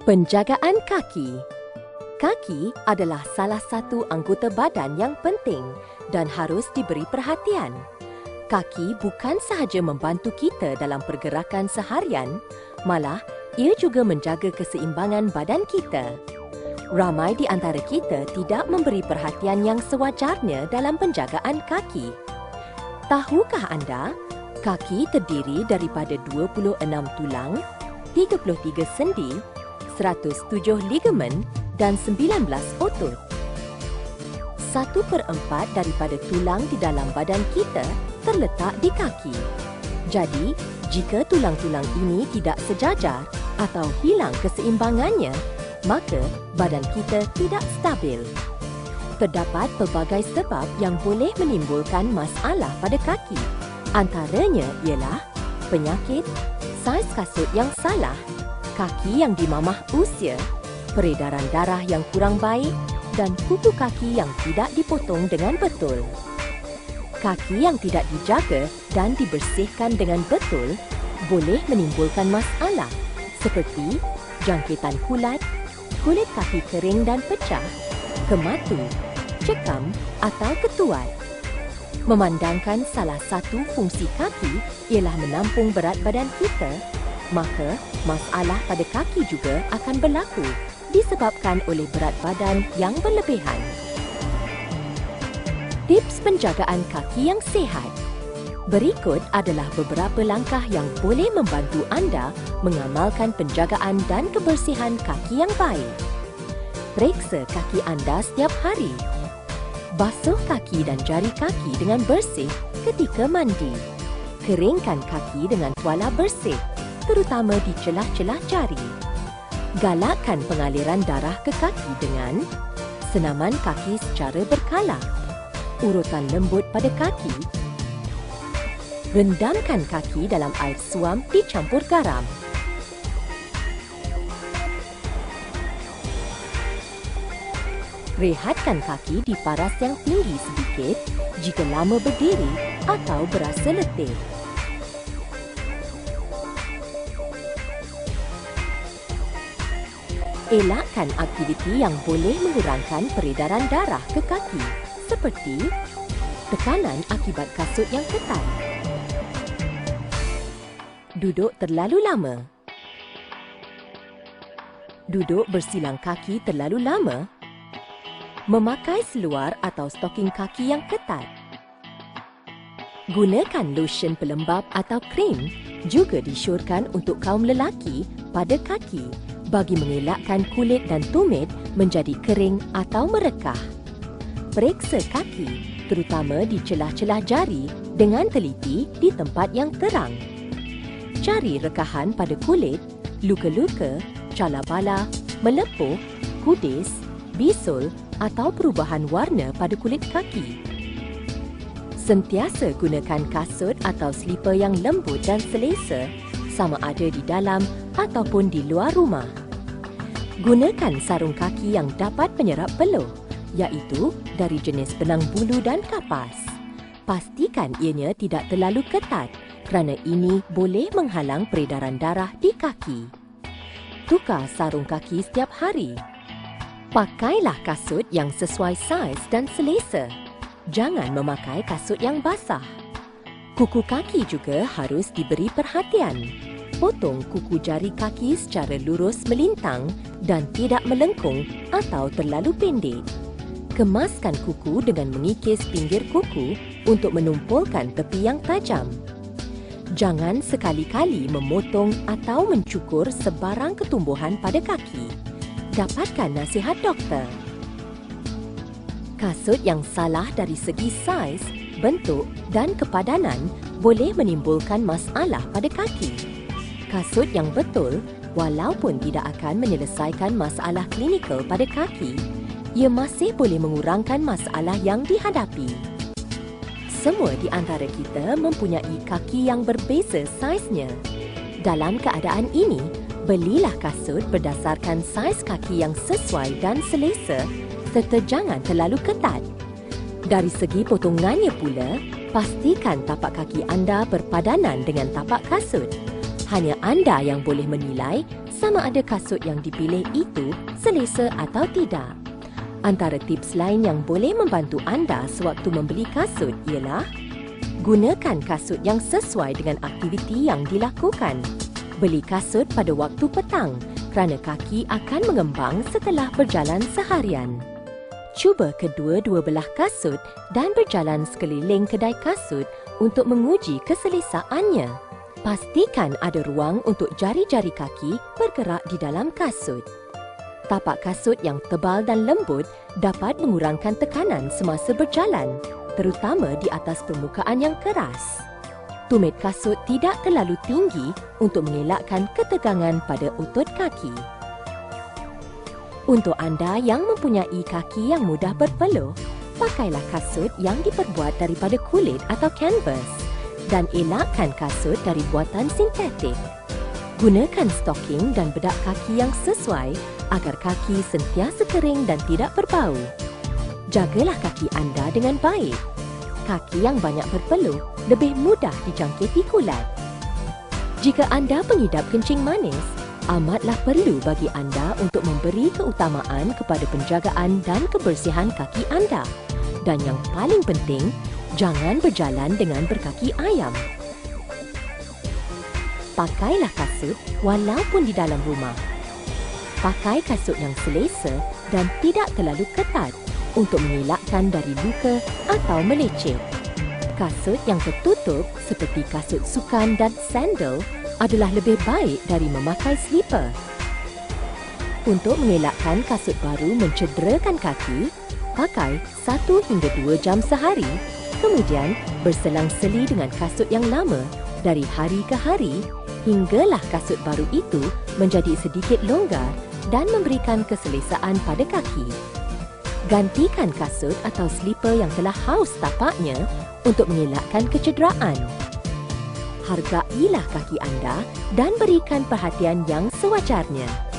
Penjagaan kaki. Kaki adalah salah satu anggota badan yang penting dan harus diberi perhatian. Kaki bukan sahaja membantu kita dalam pergerakan seharian, malah ia juga menjaga keseimbangan badan kita. Ramai di antara kita tidak memberi perhatian yang sewajarnya dalam penjagaan kaki. Tahukah anda, kaki terdiri daripada 26 tulang, 33 sendi, 107 ligamen dan 19 otot. Satu per empat daripada tulang di dalam badan kita terletak di kaki. Jadi, jika tulang-tulang ini tidak sejajar atau hilang keseimbangannya, maka badan kita tidak stabil. Terdapat pelbagai sebab yang boleh menimbulkan masalah pada kaki. Antaranya ialah penyakit, saiz kasut yang salah, kaki yang dimamah usia, peredaran darah yang kurang baik dan kuku kaki yang tidak dipotong dengan betul. Kaki yang tidak dijaga dan dibersihkan dengan betul boleh menimbulkan masalah seperti jangkitan kulat, kulit kaki kering dan pecah, kematu, cekam atau ketuat. Memandangkan salah satu fungsi kaki ialah menampung berat badan kita maka masalah pada kaki juga akan berlaku disebabkan oleh berat badan yang berlebihan. Tips penjagaan kaki yang sihat. Berikut adalah beberapa langkah yang boleh membantu anda mengamalkan penjagaan dan kebersihan kaki yang baik. Periksa kaki anda setiap hari. Basuh kaki dan jari kaki dengan bersih ketika mandi. Keringkan kaki dengan tuala bersih terutama di celah-celah jari. Galakkan pengaliran darah ke kaki dengan senaman kaki secara berkala, urutan lembut pada kaki, rendamkan kaki dalam air suam dicampur garam. Rehatkan kaki di paras yang tinggi sedikit jika lama berdiri atau berasa letih. Elakkan aktiviti yang boleh mengurangkan peredaran darah ke kaki seperti tekanan akibat kasut yang ketat. Duduk terlalu lama. Duduk bersilang kaki terlalu lama. Memakai seluar atau stoking kaki yang ketat. Gunakan lotion pelembap atau krim juga disyorkan untuk kaum lelaki pada kaki bagi mengelakkan kulit dan tumit menjadi kering atau merekah. Periksa kaki, terutama di celah-celah jari dengan teliti di tempat yang terang. Cari rekahan pada kulit, luka-luka, cala bala, melepuh, kudis, bisul atau perubahan warna pada kulit kaki. Sentiasa gunakan kasut atau slipper yang lembut dan selesa sama ada di dalam ataupun di luar rumah. Gunakan sarung kaki yang dapat menyerap peluh, iaitu dari jenis benang bulu dan kapas. Pastikan ianya tidak terlalu ketat kerana ini boleh menghalang peredaran darah di kaki. Tukar sarung kaki setiap hari. Pakailah kasut yang sesuai saiz dan selesa. Jangan memakai kasut yang basah. Kuku kaki juga harus diberi perhatian potong kuku jari kaki secara lurus melintang dan tidak melengkung atau terlalu pendek. Kemaskan kuku dengan mengikis pinggir kuku untuk menumpulkan tepi yang tajam. Jangan sekali-kali memotong atau mencukur sebarang ketumbuhan pada kaki. Dapatkan nasihat doktor. Kasut yang salah dari segi saiz, bentuk dan kepadanan boleh menimbulkan masalah pada kaki kasut yang betul walaupun tidak akan menyelesaikan masalah klinikal pada kaki, ia masih boleh mengurangkan masalah yang dihadapi. Semua di antara kita mempunyai kaki yang berbeza saiznya. Dalam keadaan ini, belilah kasut berdasarkan saiz kaki yang sesuai dan selesa serta jangan terlalu ketat. Dari segi potongannya pula, pastikan tapak kaki anda berpadanan dengan tapak kasut hanya anda yang boleh menilai sama ada kasut yang dipilih itu selesa atau tidak. Antara tips lain yang boleh membantu anda sewaktu membeli kasut ialah gunakan kasut yang sesuai dengan aktiviti yang dilakukan. Beli kasut pada waktu petang kerana kaki akan mengembang setelah berjalan seharian. Cuba kedua-dua belah kasut dan berjalan sekeliling kedai kasut untuk menguji keselesaannya. Pastikan ada ruang untuk jari-jari kaki bergerak di dalam kasut. Tapak kasut yang tebal dan lembut dapat mengurangkan tekanan semasa berjalan, terutama di atas permukaan yang keras. Tumit kasut tidak terlalu tinggi untuk mengelakkan ketegangan pada otot kaki. Untuk anda yang mempunyai kaki yang mudah berpeluh, pakailah kasut yang diperbuat daripada kulit atau kanvas dan elakkan kasut dari buatan sintetik. Gunakan stocking dan bedak kaki yang sesuai agar kaki sentiasa kering dan tidak berbau. Jagalah kaki anda dengan baik. Kaki yang banyak berpeluh lebih mudah dijangkiti kulat. Jika anda pengidap kencing manis, amatlah perlu bagi anda untuk memberi keutamaan kepada penjagaan dan kebersihan kaki anda. Dan yang paling penting, jangan berjalan dengan berkaki ayam. Pakailah kasut walaupun di dalam rumah. Pakai kasut yang selesa dan tidak terlalu ketat untuk mengelakkan dari luka atau meleceh. Kasut yang tertutup seperti kasut sukan dan sandal adalah lebih baik dari memakai slipper. Untuk mengelakkan kasut baru mencederakan kaki, pakai 1 hingga 2 jam sehari, kemudian berselang-seli dengan kasut yang lama dari hari ke hari hinggalah kasut baru itu menjadi sedikit longgar dan memberikan keselesaan pada kaki. Gantikan kasut atau slipper yang telah haus tapaknya untuk mengelakkan kecederaan hargailah kaki anda dan berikan perhatian yang sewajarnya.